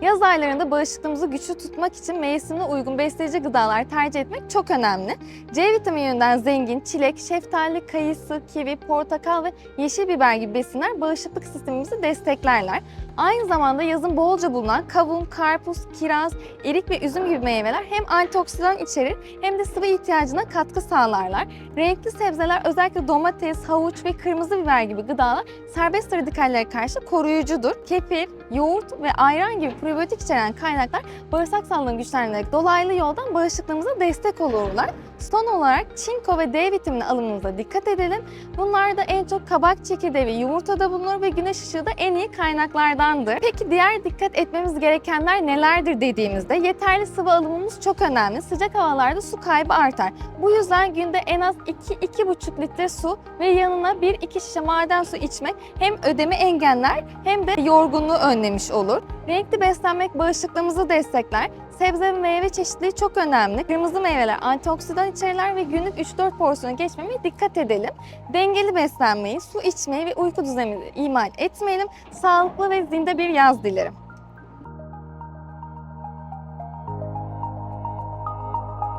Yaz aylarında bağışıklığımızı güçlü tutmak için mevsimine uygun besleyici gıdalar tercih etmek çok önemli. C vitamini yönünden zengin çilek, şeftali, kayısı, kivi, portakal ve yeşil biber gibi besinler bağışıklık sistemimizi desteklerler. Aynı zamanda yazın bolca bulunan kavun, karpuz, kiraz, erik ve üzüm gibi meyveler hem antioksidan içerir hem de sıvı ihtiyacına katkı sağlarlar. Renkli sebzeler özellikle domates, havuç ve kırmızı biber gibi gıdalar serbest radikallere karşı koruyucudur. Kefir, yoğurt ve ayran gibi probiyotik içeren kaynaklar bağırsak sağlığını güçlendirerek dolaylı yoldan bağışıklığımıza destek olurlar. Son olarak çinko ve D vitamini alımımıza dikkat edelim. Bunlar da en çok kabak çekirdeği ve yumurtada bulunur ve güneş ışığı da en iyi kaynaklardandır. Peki diğer dikkat etmemiz gerekenler nelerdir dediğimizde yeterli sıvı alımımız çok önemli. Sıcak havalarda su kaybı artar. Bu yüzden günde en az 2-2,5 litre su ve yanına 1-2 şişe maden su içmek hem ödemi engeller hem de yorgunluğu önlemiş olur. Renkli beslenmek bağışıklığımızı destekler. Sebze ve meyve çeşitliliği çok önemli. Kırmızı meyveler antioksidan içerirler ve günlük 3-4 porsiyona geçmemeye dikkat edelim. Dengeli beslenmeyi, su içmeyi ve uyku düzenimizi ihmal etmeyelim. Sağlıklı ve zinde bir yaz dilerim.